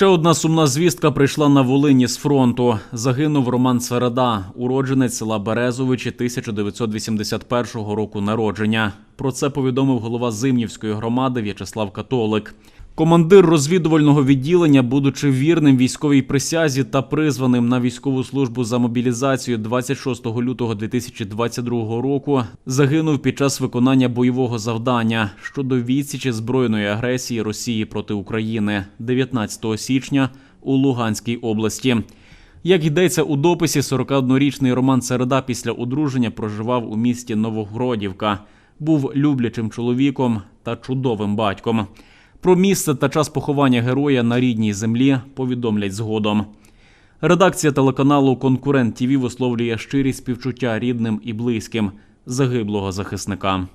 Ще одна сумна звістка прийшла на Волині з фронту. Загинув Роман Середа, уродженець села Березовичі 1981 року народження. Про це повідомив голова Зимнівської громади В'ячеслав Католик. Командир розвідувального відділення, будучи вірним військовій присязі та призваним на військову службу за мобілізацію 26 лютого 2022 року, загинув під час виконання бойового завдання щодо відсічі збройної агресії Росії проти України 19 січня у Луганській області. Як йдеться у дописі, 41-річний Роман Середа після одруження проживав у місті Новогродівка, був люблячим чоловіком та чудовим батьком. Про місце та час поховання героя на рідній землі повідомлять згодом. Редакція телеканалу Конкурент ТІВІ висловлює щирі співчуття рідним і близьким загиблого захисника.